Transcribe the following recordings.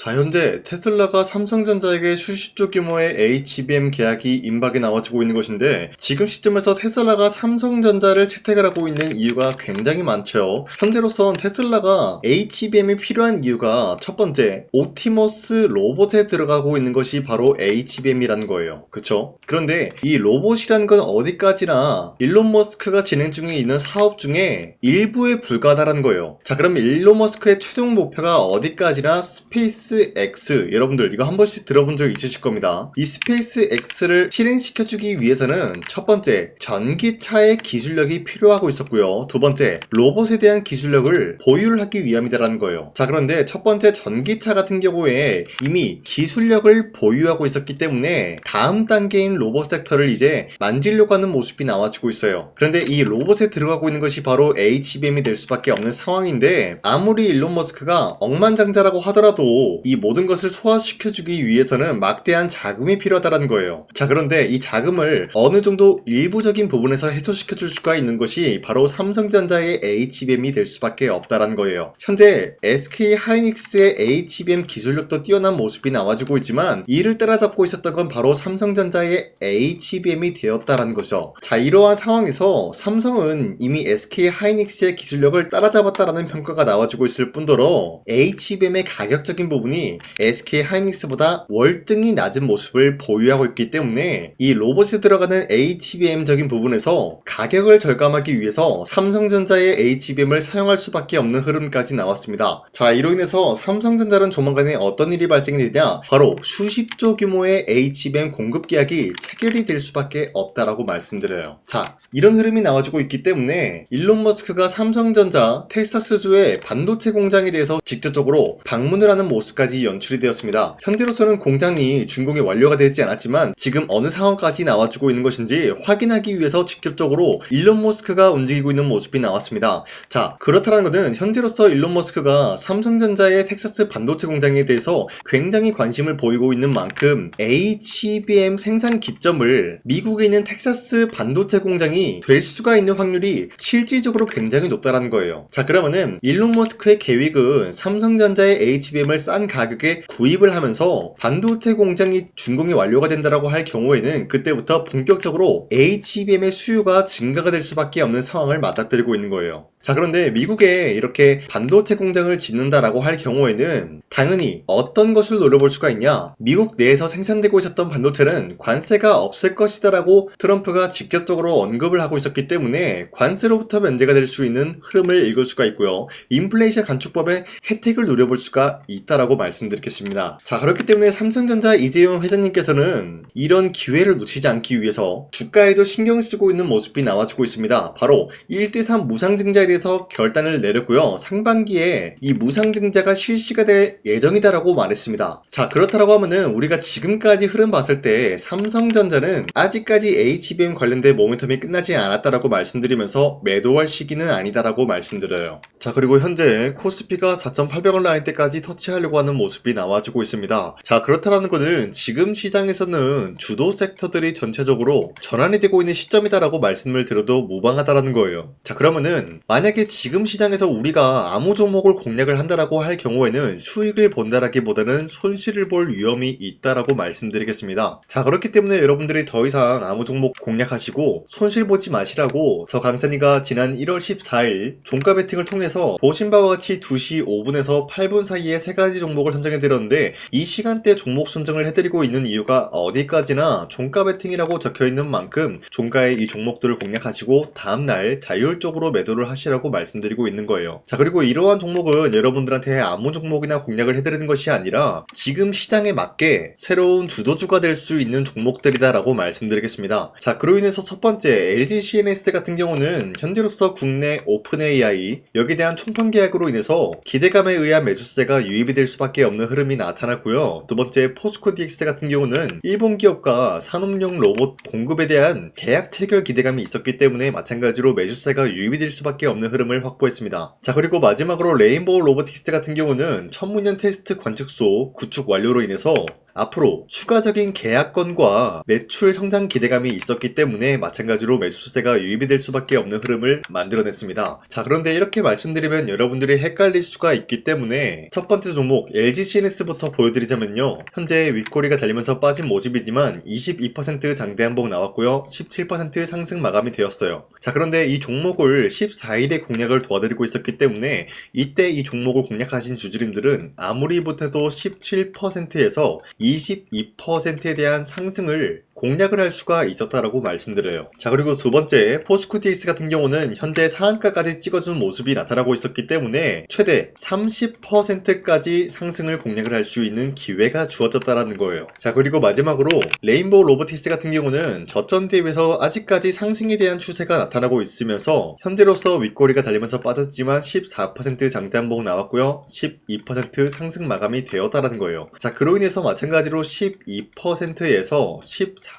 자, 현재 테슬라가 삼성전자에게 수십조 규모의 HBM 계약이 임박에 나와주고 있는 것인데, 지금 시점에서 테슬라가 삼성전자를 채택을 하고 있는 이유가 굉장히 많죠. 현재로선 테슬라가 HBM이 필요한 이유가 첫 번째, 옵티머스 로봇에 들어가고 있는 것이 바로 HBM이라는 거예요. 그쵸? 그런데 이 로봇이라는 건 어디까지나 일론 머스크가 진행 중에 있는 사업 중에 일부에 불과하다는 거예요. 자, 그럼 일론 머스크의 최종 목표가 어디까지나 스페이스 X 여러분들 이거 한 번씩 들어본 적 있으실 겁니다. 이 스페이스 X를 실행시켜주기 위해서는 첫 번째 전기차의 기술력이 필요하고 있었고요. 두 번째 로봇에 대한 기술력을 보유를 하기 위함이다라는 거예요. 자 그런데 첫 번째 전기차 같은 경우에 이미 기술력을 보유하고 있었기 때문에 다음 단계인 로봇 섹터를 이제 만지려고 하는 모습이 나와주고 있어요. 그런데 이 로봇에 들어가고 있는 것이 바로 HBM이 될 수밖에 없는 상황인데 아무리 일론 머스크가 억만장자라고 하더라도 이 모든 것을 소화시켜주기 위해서는 막대한 자금이 필요하다는 거예요. 자 그런데 이 자금을 어느 정도 일부적인 부분에서 해소시켜줄 수가 있는 것이 바로 삼성전자의 HBM이 될 수밖에 없다는 거예요. 현재 SK 하이닉스의 HBM 기술력도 뛰어난 모습이 나와주고 있지만 이를 따라잡고 있었던 건 바로 삼성전자의 HBM이 되었다라는 거죠. 자 이러한 상황에서 삼성은 이미 SK 하이닉스의 기술력을 따라잡았다라는 평가가 나와주고 있을 뿐더러 HBM의 가격적인 부분 이 SK 하이닉스보다 월등히 낮은 모습을 보유하고 있기 때문에 이 로봇에 들어가는 HBM적인 부분에서 가격을 절감하기 위해서 삼성전자의 HBM을 사용할 수밖에 없는 흐름까지 나왔습니다. 자, 이로 인해서 삼성전자는 조만간에 어떤 일이 발생이 되냐? 바로 수십조 규모의 HBM 공급 계약이 체결이 될 수밖에 없다라고 말씀드려요. 자, 이런 흐름이 나와주고 있기 때문에 일론 머스크가 삼성전자 텍사스주의 반도체 공장에 대해서 직접적으로 방문을 하는 모습 까지 연출이 되었습니다. 현재로서는 공장이 준공이 완료가 되지 않았지만 지금 어느 상황까지 나와주고 있는 것인지 확인하기 위해서 직접적으로 일론 머스크가 움직이고 있는 모습이 나왔습니다. 자, 그렇다는 것은 현재로서 일론 머스크가 삼성전자의 텍사스 반도체 공장에 대해서 굉장히 관심을 보이고 있는 만큼 HBM 생산 기점을 미국에 있는 텍사스 반도체 공장이 될 수가 있는 확률이 실질적으로 굉장히 높다는 거예요. 자, 그러면은 일론 머스크의 계획은 삼성전자의 HBM을 싼 가격에 구입을 하면서 반도체 공장이 준공이 완료가 된다라고 할 경우에는 그때부터 본격적으로 HBM의 수요가 증가가 될 수밖에 없는 상황을 맞닥뜨리고 있는 거예요. 자, 그런데 미국에 이렇게 반도체 공장을 짓는다라고 할 경우에는 당연히 어떤 것을 노려볼 수가 있냐? 미국 내에서 생산되고 있었던 반도체는 관세가 없을 것이다 라고 트럼프가 직접적으로 언급을 하고 있었기 때문에 관세로부터 면제가 될 수 있는 흐름을 읽을 수가 있고요. 인플레이션 간축법의 혜택을 누려볼 수가 있다라고 말씀드리겠습니다. 자, 그렇기 때문에 삼성전자 이재용 회장님께서는 이런 기회를 놓치지 않기 위해서 주가에도 신경 쓰고 있는 모습이 나와주고 있습니다. 바로 1대3 무상증자에 대해서 결단을 내렸고요. 상반기에 이 무상증자가 실시가 될 예정이다라고 말했습니다. 자, 그렇다라고 하면은 우리가 지금까지 흐름 봤을 때 삼성전자는 아직까지 HBM 관련된 모멘텀이 끝나지 않았다라고 말씀드리면서 매도할 시기는 아니다라고 말씀드려요. 자, 그리고 현재 코스피가 4,800원 라인 때까지 터치하려고 하는 모습이 나와주고 있습니다. 자, 그렇다라는 것은 지금 시장에서는 주도 섹터들이 전체적으로 전환이 되고 있는 시점이다라고 말씀을 드려도 무방하다라는 거예요. 자, 그러면은 만 약에 지금 시장에서 우리가 아무 종목을 공략을 한다라고 할 경우에는 수익을 본다라기보다는 손실을 볼 위험이 있다라고 말씀드리겠습니다. 자, 그렇기 때문에 여러분들이 더 이상 아무 종목 공략하시고 손실 보지 마시라고 저 강산이가 지난 1월 14일 종가 베팅을 통해서 보신 바와 같이 2시 5분에서 8분 사이에 세 가지 종목을 선정해 드렸는데 이 시간대 종목 선정을 해드리고 있는 이유가 어디까지나 종가 베팅이라고 적혀 있는 만큼 종가의 이 종목들을 공략하시고 다음날 자율적으로 매도를 하시라 고 말씀드리고 있는 거예요. 자, 그리고 이러한 종목은 여러분들한테 아무 종목이나 공략을 해드리는 것이 아니라 지금 시장에 맞게 새로운 주도주가 될 수 있는 종목들이다라고 말씀드리겠습니다. 자, 그로 인해서 첫 번째 LG CNS 같은 경우는 현재로서 국내 오픈 AI 여기에 대한 총판 계약으로 인해서 기대감에 의한 매수세가 유입이 될 수밖에 없는 흐름이 나타났고요. 두 번째 포스코 DX 같은 경우는 일본 기업과 산업용 로봇 공급에 대한 계약 체결 기대감이 있었기 때문에 마찬가지로 매수세가 유입이 될 수밖에 없는 흐름을 확보했습니다. 자 그리고 마지막으로 레인보우 로보틱스 같은 경우는 천문년 테스트 관측소 구축 완료로 인해서 앞으로 추가적인 계약건과 매출 성장 기대감이 있었기 때문에 마찬가지로 매수세가 유입이 될 수밖에 없는 흐름을 만들어냈습니다. 자, 그런데 이렇게 말씀드리면 여러분들이 헷갈릴 수가 있기 때문에 첫 번째 종목 LG CNS부터 보여드리자면요. 현재 윗꼬리가 달리면서 빠진 모습이지만 22% 장대 한복 나왔고요. 17% 상승 마감이 되었어요. 자, 그런데 이 종목을 14일에 공략을 도와드리고 있었기 때문에 이때 이 종목을 공략하신 주주님들은 아무리 못해도 17%에서 22%에 대한 상승을 공략을 할 수가 있었다라고 말씀드려요. 자, 그리고 두 번째, 포스코티엑스 같은 경우는 현재 상한가까지 찍어준 모습이 나타나고 있었기 때문에 최대 30%까지 상승을 공략을 할 수 있는 기회가 주어졌다라는 거예요. 자, 그리고 마지막으로 레인보우 로보티스 같은 경우는 저점 대비해서 아직까지 상승에 대한 추세가 나타나고 있으면서 현재로서 윗꼬리가 달리면서 빠졌지만 14% 장대 한복 나왔고요. 12% 상승 마감이 되었다라는 거예요. 자, 그로 인해서 마찬가지로 12%에서 14%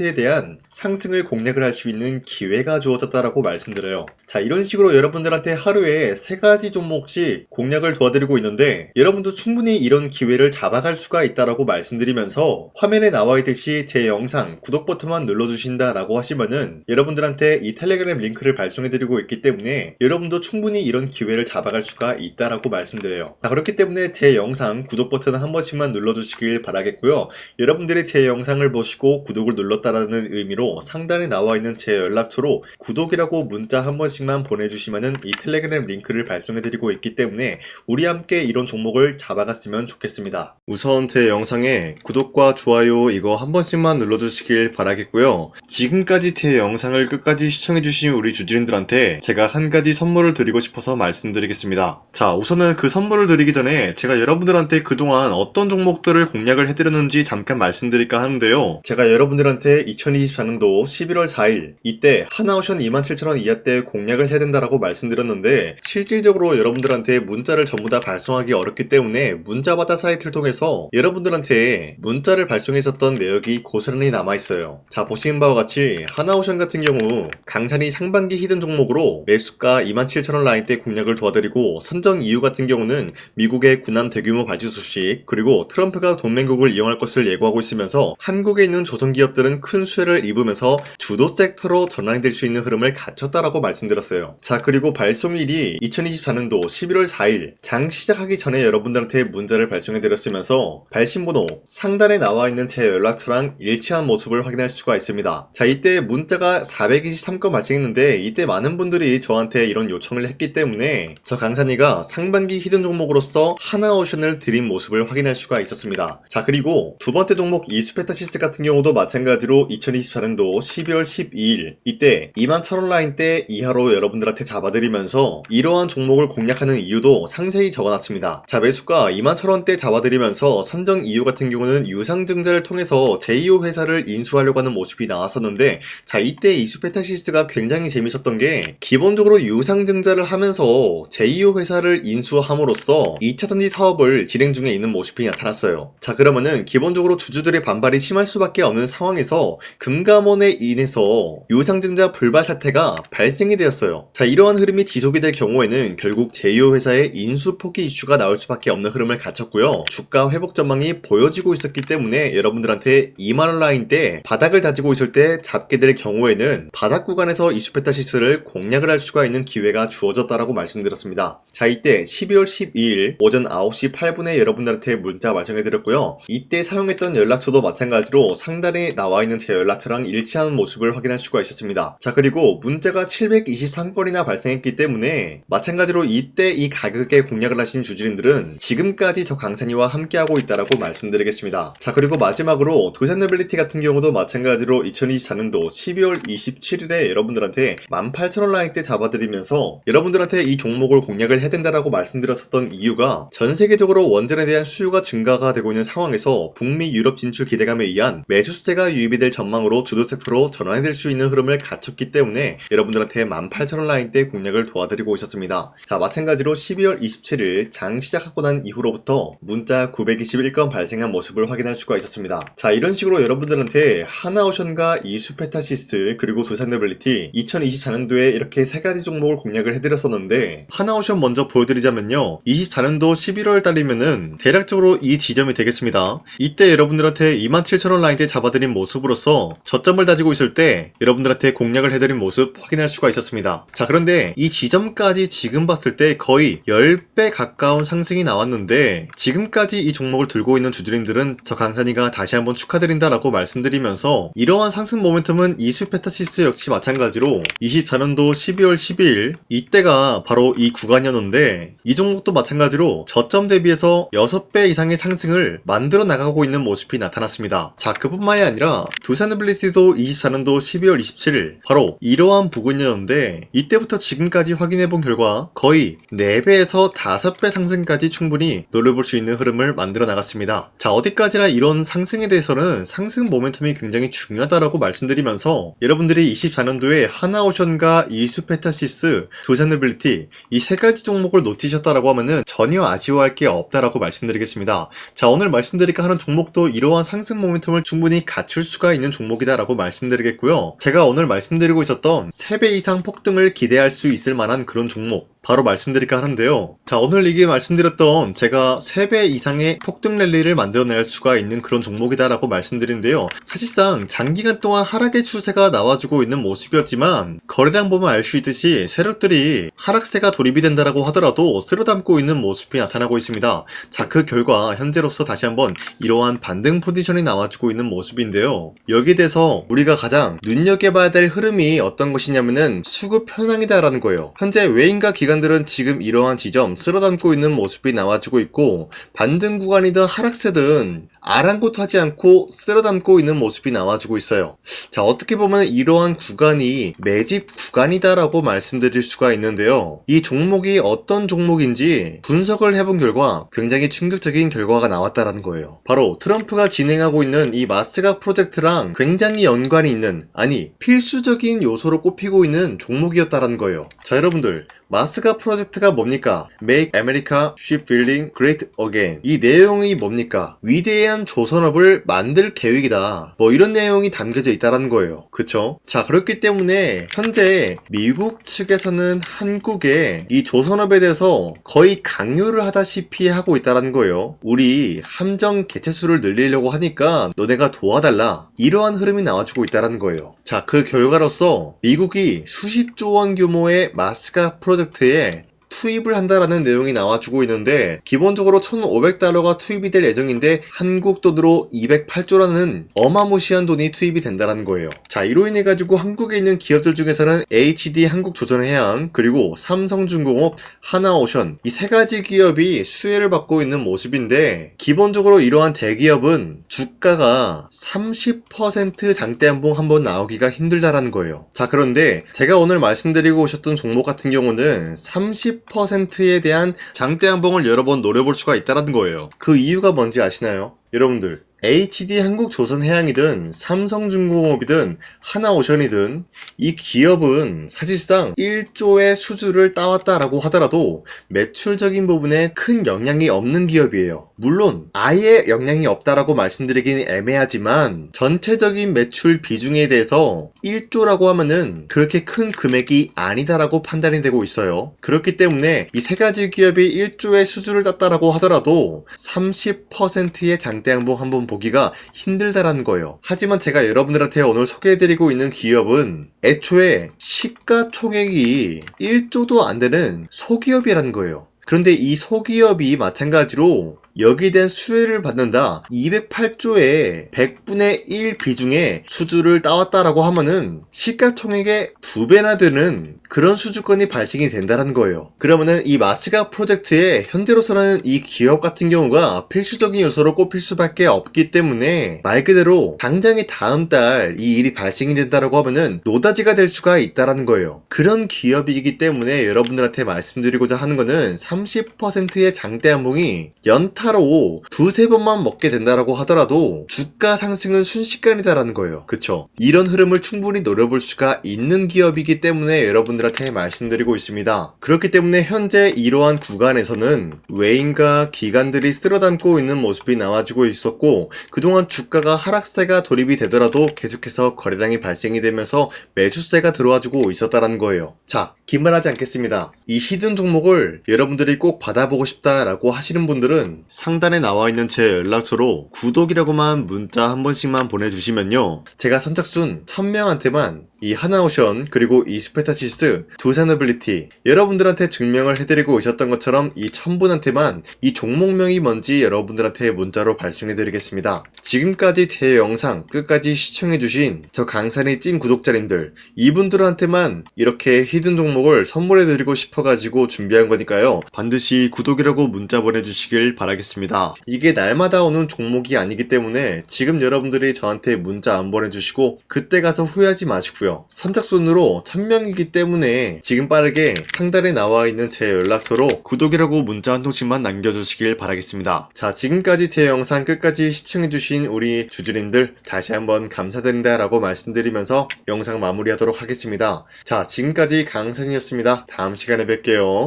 에 대한 상승을 공략을 할 수 있는 기회가 주어졌다라고 말씀드려요. 자, 이런 식으로 여러분들한테 하루에 세 가지 종목씩 공략을 도와드리고 있는데 여러분도 충분히 이런 기회를 잡아갈 수가 있다라고 말씀드리면서 화면에 나와 있듯이 제 영상 구독 버튼만 눌러주신다라고 하시면은 여러분들한테 이 텔레그램 링크를 발송해드리고 있기 때문에 여러분도 충분히 이런 기회를 잡아갈 수가 있다라고 말씀드려요. 자, 그렇기 때문에 제 영상 구독 버튼 한 번씩만 눌러주시길 바라겠고요. 여러분들이 제 영상을 보시고 구독을 눌렀다라는 의미로 상단에 나와 있는 제 연락처로 구독이라고 문자 한 번씩만 보내주시면은 이 텔레그램 링크를 발송해드리고 있기 때문에 우리 함께 이런 종목을 잡아갔으면 좋겠습니다. 우선 제 영상에 구독과 좋아요 이거 한 번씩만 눌러주시길 바라겠고요. 지금까지 제 영상을 끝까지 시청해주신 우리 주주님들한테 제가 한 가지 선물을 드리고 싶어서 말씀드리겠습니다. 자, 우선은 그 선물을 드리기 전에 제가 여러분들한테 그동안 어떤 종목들을 공략을 해드렸는지 잠깐 말씀드릴까 하는데요. 제가 여러 분들한테 2024년도 11월 4일 이때 하나오션 27,000원 이하 때 공략을 해야 된다라고 말씀드렸는데 실질적으로 여러분들한테 문자를 전부 다 발송하기 어렵기 때문에 문자받아 사이트를 통해서 여러분들한테 문자를 발송했었던 내역이 고스란히 남아있어요. 자 보시는 바와 같이 하나오션 같은 경우 강산이 상반기 히든 종목으로 매수가 27,000원 라인 때 공략을 도와드리고 선정 이유 같은 경우는 미국의 군함 대규모 발주 소식 그리고 트럼프가 동맹국을 이용할 것을 예고하고 있으면서 한국에 있는 조선 기업들은 큰 수혜를 입으면서 주도 섹터로 전환이 될수 있는 흐름을 갖췄다라고 말씀드렸어요. 자 그리고 발송일이 2024년도 11월 4일 장 시작하기 전에 여러분들한테 문자를 발송해 드렸으면서 발신번호 상단에 나와 있는 제 연락처랑 일치한 모습을 확인할 수가 있습니다. 자 이때 문자가 423건 발생했는데 이때 많은 분들이 저한테 이런 요청을 했기 때문에 저 강산이가 상반기 히든 종목으로서 하나오션을 드린 모습을 확인할 수가 있었습니다. 자 그리고 두 번째 종목 이스페타시스 같은 경우도 마찬가지로 2024년도 12월 12일 이때 21,000원 라인 때 이하로 여러분들한테 잡아드리면서 이러한 종목을 공략하는 이유도 상세히 적어놨습니다. 자 매수가 21,000원대 잡아드리면서 선정 이유 같은 경우는 유상증자를 통해서 제2호 회사를 인수하려고 하는 모습이 나왔었는데 자 이때 이스페타시스가 굉장히 재밌었던 게 기본적으로 유상증자를 하면서 제2호 회사를 인수함으로써 2차전지 사업을 진행 중에 있는 모습이 나타났어요. 자 그러면은 기본적으로 주주들의 반발이 심할 수밖에 없는 상황에서 금감원에 인해서 유상증자 불발 사태가 발생이 되었어요. 자 이러한 흐름이 지속이 될 경우에는 결국 제2호 회사의 인수 포기 이슈가 나올 수밖에 없는 흐름을 갖췄고요. 주가 회복 전망이 보여지고 있었기 때문에 여러분들한테 2만원 라인 때 바닥을 다지고 있을 때 잡게 될 경우에는 바닥 구간에서 이슈페타 시스를 공략을 할 수가 있는 기회가 주어졌다라고 말씀드렸습니다. 자 이때 12월 12일 오전 9시 8분에 여러분들한테 문자 발송해드렸고요. 이때 사용했던 연락처도 마찬가지로 상 단에 나와 있는 제 연락처랑 일치하는 모습을 확인할 수가 있었습니다. 자 그리고 문자가 723건이나 발생했기 때문에 마찬가지로 이때 이 가격에 공략을 하신 주주님들은 지금까지 저 강찬이와 함께하고 있다라고 말씀드리겠습니다. 자 그리고 마지막으로 도산노빌리티 같은 경우도 마찬가지로 2024년도 12월 27일에 여러분들한테 18,000원 라인 때 잡아드리면서 여러분들한테 이 종목을 공략을 해야 된다라고 말씀드렸었던 이유가 전 세계적으로 원전에 대한 수요가 증가가 되고 있는 상황에서 북미 유럽 진출 기대감에 의한 매수 세가 유입이 될 전망으로 주도 섹터로 전환이 될 수 있는 흐름을 갖췄기 때문에 여러분들한테 18,000원 라인 때 공략을 도와드리고 있었습니다. 자 마찬가지로 12월 27일 장 시작하고 난 이후로부터 문자 921건 발생한 모습을 확인할 수가 있었습니다. 자 이런 식으로 여러분들한테 하나오션과 이수페타시스, 그리고 두산더빌리티 2024년도에 이렇게 세 가지 종목을 공략을 해드렸었는데 하나오션 먼저 보여드리자면요. 24년도 11월 달이면은 대략적으로 이 지점이 되겠습니다. 이때 여러분들한테 27,000원 라인대 잡아 드린 모습으로서 저점을 다지고 있을 때 여러분들한테 공략을 해드린 모습 확인할 수가 있었습니다. 자 그런데 이 지점까지 지금 봤을 때 거의 10배 가까운 상승이 나왔는데 지금까지 이 종목을 들고 있는 주주님들은 저 강산이가 다시 한번 축하드린다라고 말씀드리면서 이러한 상승 모멘텀은 이수페타시스 역시 마찬가지로 24년도 12월 12일 이때가 바로 이 구간이었는데 이 종목도 마찬가지로 저점 대비해서 6배 이상의 상승을 만들어 나가고 있는 모습이 나타났습니다. 자 그뿐만이 아니라 두산빌리티도 24년도 12월 27일 바로 이러한 부근이었는데 이때부터 지금까지 확인해 본 결과 거의 4배에서 5배 상승까지 충분히 노려볼 수 있는 흐름을 만들어 나갔습니다. 자 어디까지나 이런 상승에 대해서는 상승 모멘텀이 굉장히 중요하다라고 말씀드리면서 여러분들이 24년도에 하나오션과 이수페타시스, 두산빌리티 이 세 가지 종목을 놓치셨다라고 하면은 전혀 아쉬워할 게 없다라고 말씀드리겠습니다. 자 오늘 말씀드릴까 하는 종목도 이러한 상승 모멘텀을 충분히 갖출 수가 있는 종목이다라고 말씀드리겠고요. 제가 오늘 말씀드리고 있었던 3배 이상 폭등을 기대할 수 있을 만한 그런 종목 바로 말씀드릴까 하는데요. 자, 오늘 이게 말씀드렸던 제가 3배 이상의 폭등 랠리를 만들어낼 수가 있는 그런 종목이다라고 말씀드린데요. 사실상 장기간 동안 하락의 추세가 나와주고 있는 모습이었지만 거래량 보면 알 수 있듯이 세력들이 하락세가 돌입이 된다라고 하더라도 쓸어담고 있는 모습이 나타나고 있습니다. 자, 그 결과 현재로서 다시 한번 이러한 반등 포지션이 나와주고 있는 모습인데요. 여기에 대해서 우리가 가장 눈여겨봐야 될 흐름이 어떤 것이냐면은 수급 현황이다라는 거예요. 현재 외인과 기관 들은 지금 이러한 지점 쓸어담고 있는 모습이 나와주고 있고 반등 구간이든 하락세든 아랑곳하지 않고 쓸어담고 있는 모습이 나와주고 있어요. 자, 어떻게 보면 이러한 구간이 매집 구간이다라고 말씀드릴 수가 있는데요. 이 종목이 어떤 종목인지 분석을 해본 결과 굉장히 충격적인 결과가 나왔다라는 거예요. 바로 트럼프가 진행하고 있는 이 마스가 프로젝트랑 굉장히 연관이 있는, 아니, 필수적인 요소로 꼽히고 있는 종목이었다라는 거예요. 자, 여러분들. 마스가 프로젝트가 뭡니까? Make America Shipbuilding Great Again. 이 내용이 뭡니까? 위대한 조선업을 만들 계획이다. 뭐 이런 내용이 담겨져 있다라는 거예요. 그쵸? 자, 그렇기 때문에 현재 미국 측에서는 한국에 이 조선업에 대해서 거의 강요를 하다시피 하고 있다라는 거예요. 우리 함정 개체수를 늘리려고 하니까 너네가 도와달라. 이러한 흐름이 나와주고 있다라는 거예요. 자, 그 결과로서 미국이 수십조 원 규모의 프로젝트 프로젝트에 투입을 한다라는 내용이 나와주고 있는데 기본적으로 1,500달러가 투입이 될 예정인데 한국 돈으로 208조라는 어마무시한 돈이 투입이 된다는 거예요. 자 이로 인해 가지고 한국에 있는 기업들 중에서는 HD 한국조선해양 그리고 삼성중공업 하나오션 이 세 가지 기업이 수혜를 받고 있는 모습인데 기본적으로 이러한 대기업은 주가가 30% 장대 한봉 한번 나오기가 힘들다라는 거예요. 자 그런데 제가 오늘 말씀드리고 오셨던 종목 같은 경우는 30 10%에 대한 장대 한봉을 여러 번 노려볼 수가 있다는 거예요. 그 이유가 뭔지 아시나요? 여러분들 HD 한국조선해양이든 삼성중공업이든 하나오션이든 이 기업은 사실상 1조의 수주를 따왔다라고 하더라도 매출적인 부분에 큰 영향이 없는 기업이에요. 물론 아예 영향이 없다라고 말씀드리긴 애매하지만 전체적인 매출 비중에 대해서 1조라고 하면은 그렇게 큰 금액이 아니다라고 판단이 되고 있어요. 그렇기 때문에 이 세 가지 기업이 1조의 수주를 땄다라고 하더라도 30%의 장대양봉 한번 보기가 힘들다라는 거예요. 하지만 제가 여러분들한테 오늘 소개해드리고 있는 기업은 애초에 시가총액이 1조도 안 되는 소기업이라는 거예요. 그런데 이 소기업이 마찬가지로 여기에 대한 수혜를 받는다. 208조의 100분의 1 비중의 수주를 따왔다라고 하면은 시가총액의 두 배나 되는 그런 수주권이 발생이 된다는 거예요. 그러면은 이 마스가 프로젝트에 현재로서는 이 기업 같은 경우가 필수적인 요소로 꼽힐 수밖에 없기 때문에 말 그대로 당장에 다음 달 이 일이 발생이 된다라고 하면은 노다지가 될 수가 있다라는 거예요. 그런 기업이기 때문에 여러분들한테 말씀드리고자 하는 거는 30%의 장대 한봉이 연타 한타로 두세 번만 먹게 된다라고 하더라도 주가 상승은 순식간이다라는 거예요. 그쵸? 이런 흐름을 충분히 노려볼 수가 있는 기업이기 때문에 여러분들한테 말씀드리고 있습니다. 그렇기 때문에 현재 이러한 구간에서는 외인과 기관들이 쓸어담고 있는 모습이 나와지고 있었고 그동안 주가가 하락세가 돌입이 되더라도 계속해서 거래량이 발생이 되면서 매수세가 들어와주고 있었다라는 거예요. 자, 기만하지 않겠습니다. 이 히든 종목을 여러분들이 꼭 받아보고 싶다라고 하시는 분들은 상단에 나와 있는 제 연락처로 구독이라고만 문자 한 번씩만 보내주시면요. 제가 선착순 1000명한테만 이 하나오션 그리고 이 스페타시스 두산어빌리티 여러분들한테 증명을 해드리고 있었던 것처럼 이 1000분한테만 이 종목명이 뭔지 여러분들한테 문자로 발송해드리겠습니다. 지금까지 제 영상 끝까지 시청해주신 저 강산의 찐 구독자님들 이분들한테만 이렇게 히든 종목 을 선물해드리고 싶어가지고 준비한 거니까요. 반드시 구독이라고 문자 보내주시길 바라겠습니다. 이게 날마다 오는 종목이 아니기 때문에 지금 여러분들이 저한테 문자 안 보내주시고 그때 가서 후회하지 마시고요. 선착순으로 1000명이기 때문에 지금 빠르게 상단에 나와 있는 제 연락처로 구독이라고 문자 한 통씩만 남겨주시길 바라겠습니다. 자, 지금까지 제 영상 끝까지 시청해주신 우리 주주님들 다시 한번 감사드린다라고 말씀드리면서 영상 마무리하도록 하겠습니다. 자, 지금까지 강산 이었습니다. 다음 시간에 뵐게요.